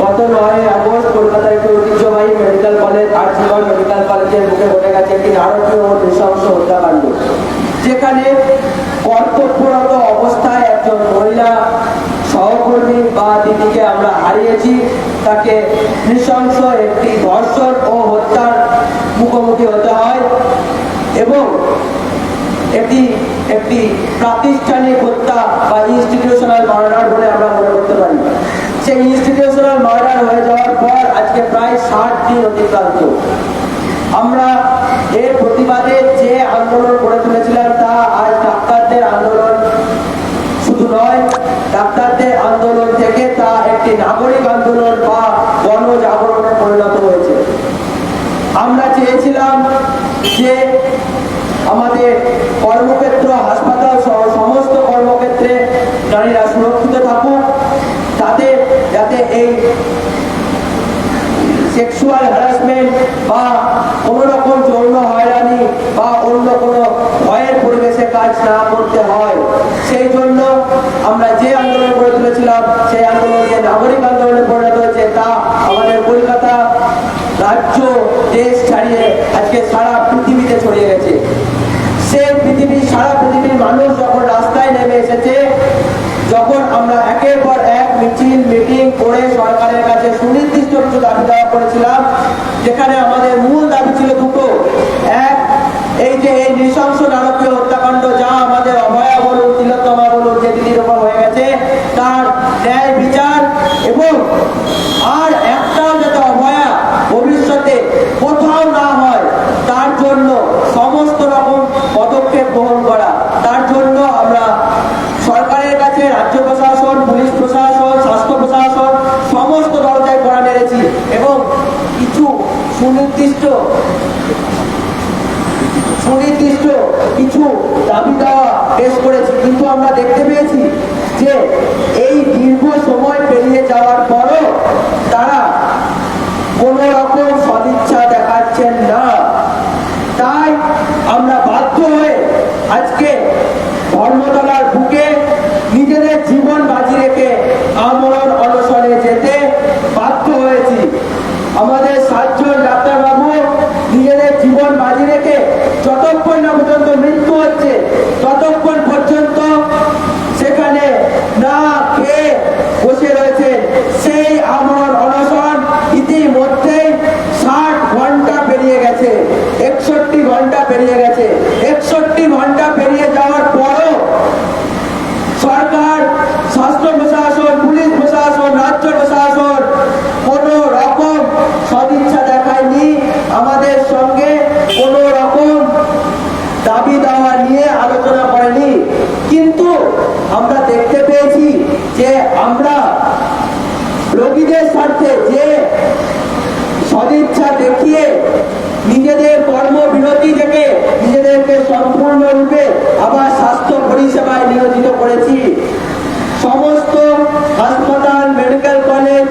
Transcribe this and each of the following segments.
গত নয় আগস্ট কলকাতার একটি ঐতিহ্যবাহী মেডিকেল কলেজ আর্জিগড় মেডিকেল কলেজের মুখে ঘটে গেছে একটি নারকীয় ও নৃশংস হত্যাকাণ্ড। যেখানে কর্তব্যরত অবস্থায় একজন মহিলা সহকর্মী বা দিদিকে আমরা হারিয়েছি, তাকে নৃশংস একটি ধর্ষণ ও হত্যার মুখোমুখি হতে হয় এবং এটি একটি প্রাতিষ্ঠানিক হত্যা বা ইনস্টিটিউশনাল মার্ডার বলে আমরা মনে সেই ইনস্টিটিউশনাল মার্ডার হয়ে যাওয়ার পর আজকে প্রায় ষাট দিন অতিক্রান্ত। আমরা এর প্রতিবাদে যে আন্দোলন করে তুলেছিলাম তা আজ ডাক্তারদের আন্দোলন শুধু নয়, ডাক্তারদের আন্দোলন থেকে তা একটি নাগরিক আন্দোলন বা গণজাগরণে পরিণত হয়েছে। আমরা চেয়েছিলাম যে আমাদের কর্মক্ষেত্র হাসপাতাল সহ সমস্ত কর্মক্ষেত্রে নারীরা সুরক্ষিত থাকুক তাদের যাতে এই সেক্সুয়াল হ্যারাসমেন্ট বা কোনো রকম যৌন হয়রানি বা অন্য কোনো ভয়ের পরিবেশে কাজ না করতে হয়। সেই জন্য আমরা যে আন্দোলন করে তুলেছিলাম, সেই আন্দোলন যে নাগরিক আন্দোলনে পরিণত হয়েছে তা আমাদের কলকাতা রাজ্য, দেশ ছাড়িয়ে আজকে সারা পৃথিবীতে ছড়িয়ে গেছে। সেই পৃথিবীর সারা পৃথিবীর মানুষ যখন রাস্তায় নেমে এসেছে যখন আমরা একের পর এক মিছিল মিটিং করে সরকারের কাছে সুনির্দিষ্ট কিছু দাবি দেওয়া করেছিলাম যেখানে আমাদের মূল দাবি ছিল দুটো এক এই যে এই নৃশংস নারকীয় হত্যাকাণ্ড যা আমাদের অভয়া বলুন তিলোত্তমা বলুন যে দিদির উপর হয়ে গেছে তার ন্যায় বিচার এবং আর একটাও যাতে অভয়া ভবিষ্যতে কোথাও না হয় তার জন্য সমস্ত রকম পদক্ষেপ গ্রহণ করা তার জন্য আমরা সরকারের কাছে রাজ্য প্রশাসন পুলিশ প্রশাসন স্বাস্থ্য প্রশাসন সমস্ত দরজায় করা মেরেছি এবং কিছু সুনির্দিষ্ট সুনির্দিষ্ট কিছু দাবি দেওয়া পেশ করেছি। কিন্তু আমরা দেখতে পেয়েছি যে এই দীর্ঘ সময় পেরিয়ে যাওয়ার পরও তারা কোন রকম সদিচ্ছা দেখাচ্ছেন না। তাই আমরা বাধ্য হয়ে আজকে ধর্মতলার বুকে নিজেদের জীবন বাজি রেখে আমরণ অনশনে যেতে বাধ্য হয়েছি। আমাদের সাতজন ডাক্তারবাবু নিজেদের জীবন বাজি রেখে যতক্ষণ না পর্যন্ত ততক্ষণ পর্যন্ত সেখানে না খেয়ে বসে রয়েছে। সেই আমার অনশন ইতিমধ্যেই ষাট ঘণ্টা পেরিয়ে গেছে, একষট্টি ঘণ্টা পেরিয়ে গেছে, একষট্টি ঘণ্টা পেরিয়ে যাওয়ার পরও সরকার স্বাস্থ্য প্রশাসন পুলিশ প্রশাসন রাজ্য প্রশাসন কোন রকম সদিচ্ছা দেখায়নি আমাদের সঙ্গে কোন রকম দাবি দাওয়া নিয়ে আলোচনা করেনি কিন্তু আমরা দেখতে পেয়েছি যে আমরা রোগীদের স্বার্থে যে সদিচ্ছা দেখিয়ে নিজেদের কর্মবিরতি থেকে নিজেদেরকে সম্পূর্ণরূপে আবার স্বাস্থ্য পরিষেবায় নিয়োজিত করেছি। সমস্ত হাসপাতাল মেডিকেল কলেজ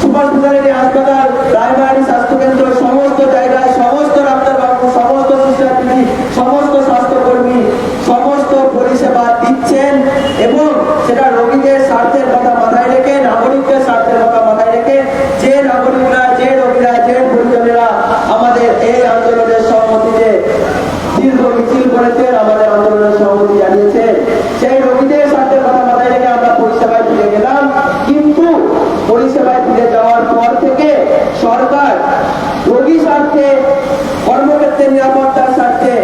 সুপার স্পেশালিটি হাসপাতাল প্রাইমারি স্বাস্থ্যকেন্দ্র সমস্ত জায়গায় সমস্ত ডাক্তারবাবু সমস্ত শিক্ষার্থী সমস্ত স্বাস্থ্যকর্মী সমস্ত পরিষেবা দিচ্ছেন এবং সেটা রোগীদের স্বার্থের কথা মাথায় রেখে নাগরিকদের স্বার্থের কথা মাথায় রেখে যে নাগরিকরা যে রোগীরা যে পরিজনেরা আমাদের এই আন্দোলনের সম্মতিতে দীর্ঘ মিছিল করেছেন আমাদের আন্দোলনের সম্মতি জানিয়েছেন সেই রোগীদের স্বার্থের কথা মাথায় রেখে আমরা পরিষেবায় ফিরে গেলাম কিন্তু পরিষেবায় ফিরে যাওয়ার পর থেকে সরকার রোগী স্বার্থে কর্মক্ষেত্রের নিরাপত্তার স্বার্থে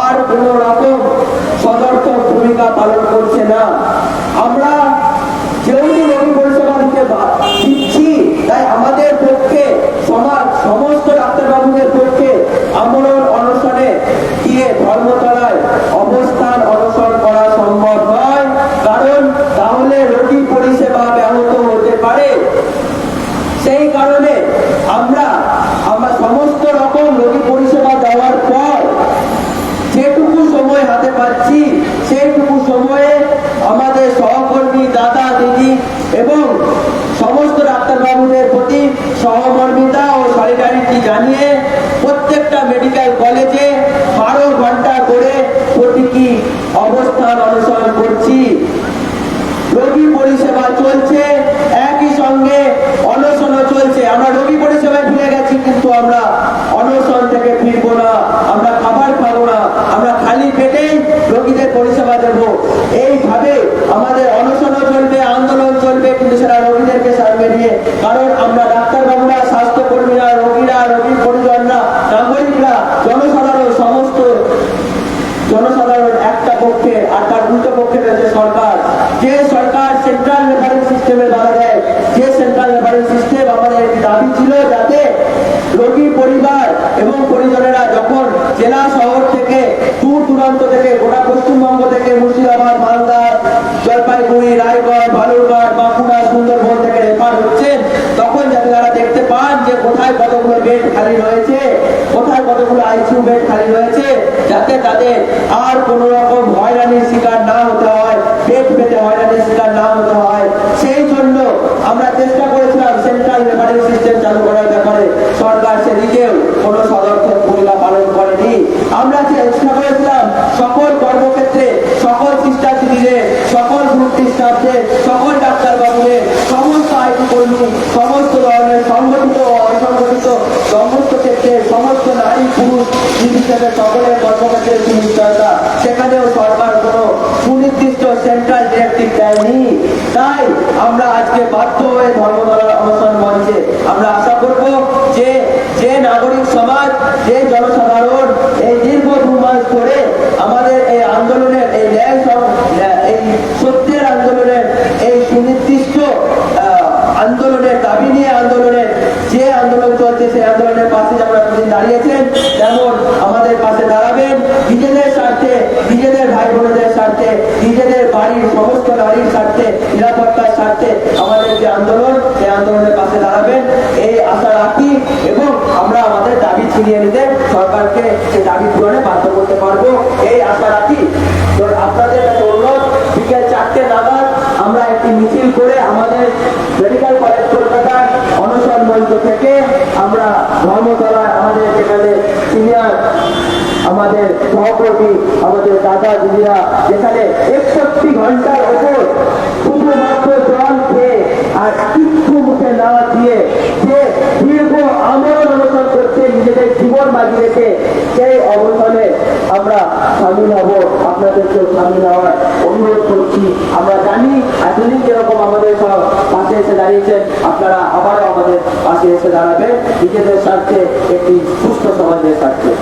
আর কোন রকম সদর্থক ভূমিকা পালন করছে না আমরা যেহেতু রোগী পরিষেবা দিতে বা- দিচ্ছি তাই আমাদের পক্ষে সমাজ সমস্ত ডাক্তারবাবুদের পক্ষে আমরণ অনশনে গিয়ে ধর্মতলায় অবস্থান অনশন করা সম্ভব নয়, কারণ তাহলে রোগী পরিষেবা ব্যাহত হতে পারে। সেই কারণে আমরা আমরা সমস্ত রকম রোগী পরিষেবা দেওয়ার পর যেটুকু সময় হাতে পাচ্ছি, সেইটুকু সময়ে কতগুলো তাই আমরা আজকে বাধ্য হয়ে ধর্মতলার অবস্থান মঞ্চে আমরা আশা করব যে যে নাগরিক সমাজ, যে জনসাধারণ এই দীর্ঘ দু মাস ধরে আমাদের এই আন্দোলনের এই ন্যায় এই সত্যের আন্দোলনের, এই সুনির্দিষ্ট আন্দোলনের দাবি নিয়ে আন্দোলনের, যে আন্দোলন চলছে সেই আন্দোলনের পাশে এতদিন দাঁড়িয়েছেন তেমন আমাদের পাশে দাঁড়াবেন নিজেদের স্বার্থে নিজেদের ভাই বোনদের স্বার্থে নিজেদের বাড়ির সমস্ত নারীর স্বার্থে নিরাপত্তার স্বার্থে আমাদের যে আন্দোলন সেই আন্দোলনের পাশে দাঁড়াবেন। এই আশা রাখি এবং আমরা আমাদের দাবি ছিনিয়ে নিতে সরকারকে সেই দাবি পূরণে বাধ্য করতে পারব। এই আশা রাখি। তো আপনাদের অনুরোধ, বিকেল চারটে নাগাদ আমরা একটি মিছিল করে আমাদের মেডিকেল কলেজ কলকাতার মঞ্চ থেকে আমরা ধর্মতলায় আমাদের সিনিয়র আমাদের সহকর্মী, আমাদের দাদা, দিদিরা যেখানে একষট্টি ঘণ্টার ওপর শুধুমাত্র আর কিচ্ছু মুখে না দিয়ে যে দীর্ঘ আমরণ অনুসরণ করছে, নিজেদের জীবন বাজি রেখে সেই অবস্থানে আমরা সামিল হব। আপনাদেরকেও সামিল হওয়ার অনুরোধ করছি। আমরা জানি এতদিন যেরকম আমাদের সব পাশে এসে দাঁড়িয়েছেন, আপনারা আবারও আমাদের পাশে এসে দাঁড়াবেন। নিজেদের স্বার্থে একটি সুস্থ সমাজের স্বার্থে।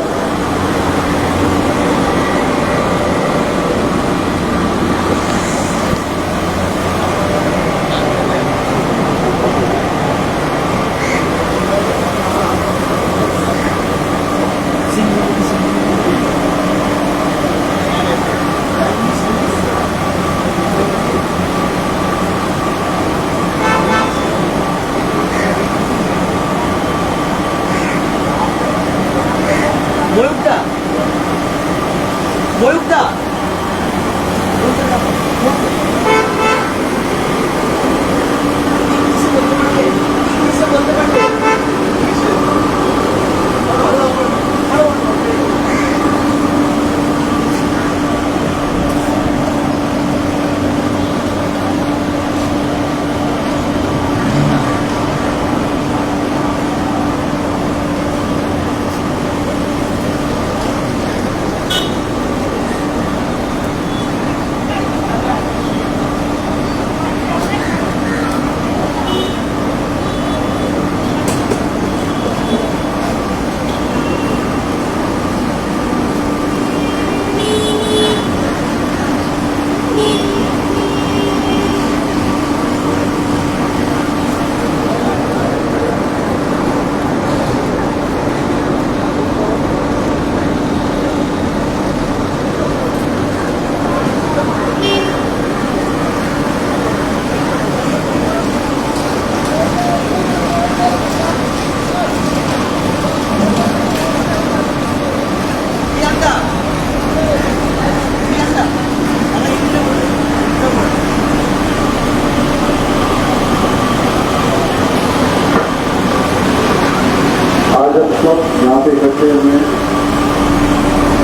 سب یہاں پہ اکٹھے ہوئے ہیں۔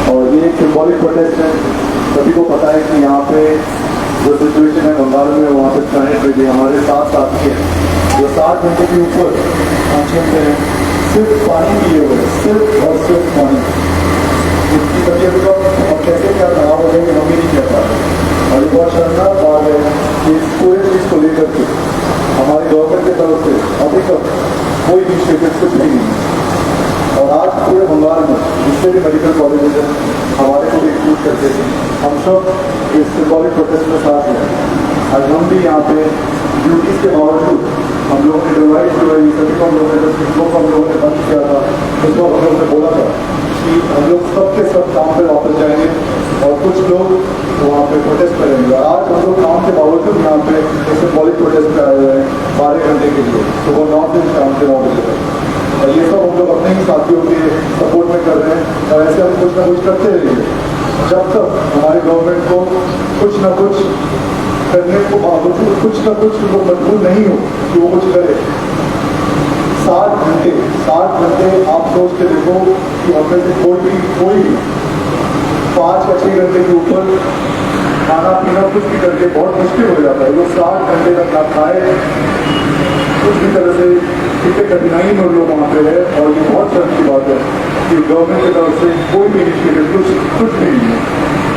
اور یہ ایک سمبولک پروٹیسٹ ہے۔ سبھی کو پتا ہے کہ یہاں پہ جو سچویشن ہے بنگال میں، وہاں پہ کرنے پہ بھی ہمارے ساتھ ساتھ کے جو سات گھنٹے کے اوپر پہنچتے ہیں، صرف پانی پیے ہوئے صرف اور صرف پانی۔ اس کی طبیعت کا اور کیسے کیا خراب ہو گیا کہ ہم بھی نہیں کہتا اور ایک بہت شاندار بات ہے کہ اس پورے چیز کو لے کر کے ہماری گورنمنٹ کی طرف سے، ابھی تک کوئی انیشیٹو کچھ نہیں آج کے بنگال میں جتنے بھی میڈیکل کالجز ہیں، ہمارے کو انکلوڈ کرتے تھے ہم سب اس سمبولک پروٹیسٹ میں ساتھ ہیں۔ آج ہم بھی یہاں پہ ڈیوٹیز کے باوجود ہم لوگوں نے ڈیوائز ہے سبھی کو ہم لوگوں نے کو ہم لوگوں نے بند کیا تھا، اس کو ہم لوگوں نے بولا تھا کہ ہم لوگ سب کے سب کام پہ واپس جائیں گے اور کچھ لوگ وہاں پہ پروٹیسٹ کریں گے۔ آج ہم لوگ کام کے باوجود یہاں پہ اس سمبولک پروٹیسٹ کرائے ہوئے ہیں، بارہ گھنٹے کے لیے۔ تو وہ نو دن کام کے باوجود ہے اور یہ سب لوگ اپنے ہی ساتھیوں کے سپورٹ میں کر رہے ہیں اور ایسے ہم کچھ نہ کچھ کرتے رہیں گے جب تک ہماری گورنمنٹ کو کچھ نہ کچھ کرنے کو باوجود کچھ نہ کچھ وہ مجبور نہیں ہو کہ وہ کچھ کرے۔ سات گھنٹے سات گھنٹے آپ سوچ کے دیکھو کہ ہم میں سے کوئی بھی کوئی پانچ یا چھ گھنٹے کے اوپر کھانا پینا کچھ بھی کر کے بہت مشکل ہو جاتا ہے۔ وہ سات گھنٹے تک نہ کھائے۔ کچھ بھی طرح سے کتنے کٹھنائی میں لوگ وہاں پہ ہے اور یہ بہت شرم کی بات ہے کہ گورنمنٹ کی طرف سے کوئی بھی انیشیٹو کچھ بھی نہیں ہے۔